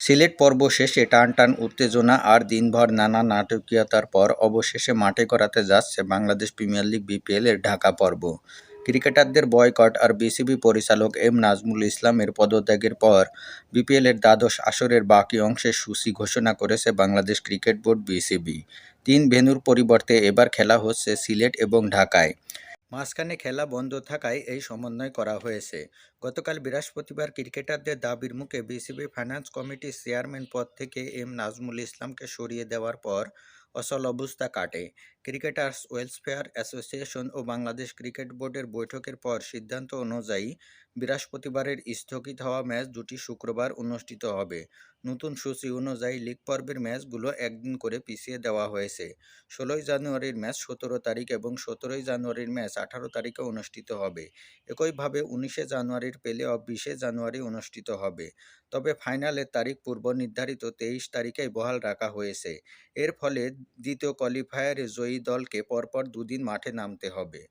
সিলেট পর্ব শেষে টান টান উত্তেজনা আর দিনভর নানা নাটকীয়তার পর অবশেষে মাঠে গড়াতে যাচ্ছে বাংলাদেশ প্রিমিয়ার লিগ বিপিএল এর ঢাকা পর্ব। ক্রিকেটারদের বয়কট আর বিসিবি পরিচালক এম নাজমুল ইসলামের পদত্যাগের পর বিপিএল এর দ্বাদশ আসরের বাকি অংশের সূচি ঘোষণা করেছে বাংলাদেশ ক্রিকেট বোর্ড বিসিবি। তিন ভেনুর পরিবর্তে এবার খেলা হচ্ছে সিলেট এবং ঢাকায়। মাঝখানে খেলা বন্ধ থাকায় এই সমন্বয় করা হয়েছে। গতকাল বৃহস্পতিবার ক্রিকেটারদের দাবির মুখে বিসিবি ফাইন্যান্স কমিটির চেয়ারম্যান পদ থেকে এম নাজমুল ইসলামকে সরিয়ে দেওয়ার পর অচল অবস্থা কাটে। ক্রিকেটার্স ওয়েলফেয়ার অ্যাসোসিয়েশন ও বাংলাদেশ ক্রিকেট বোর্ডের বৈঠকের পর সিদ্ধান্ত অনুযায়ী বৃহস্পতিবারের স্থগিত হওয়া ম্যাচ দুটি শুক্রবার অনুষ্ঠিত হবে। নতুন সূচি অনুযায়ী লিগ পর্বের ম্যাচগুলো একদিন করে পিছিয়ে দেওয়া হয়েছে। ষোলোই জানুয়ারির ম্যাচ সতেরো তারিখ এবং সতেরোই জানুয়ারির ম্যাচ আঠারো তারিখে অনুষ্ঠিত হবে। একইভাবে উনিশে জানুয়ারির প্লে অফ বিশে জানুয়ারি অনুষ্ঠিত হবে। তবে ফাইনালের তারিখ পূর্ব নির্ধারিত তেইশ তারিখেই বহাল রাখা হয়েছে। এর ফলে দ্বিতীয় কোয়ালিফায়ারে জয়ী দলকে পরপর দুদিন মাঠে নামতে হবে।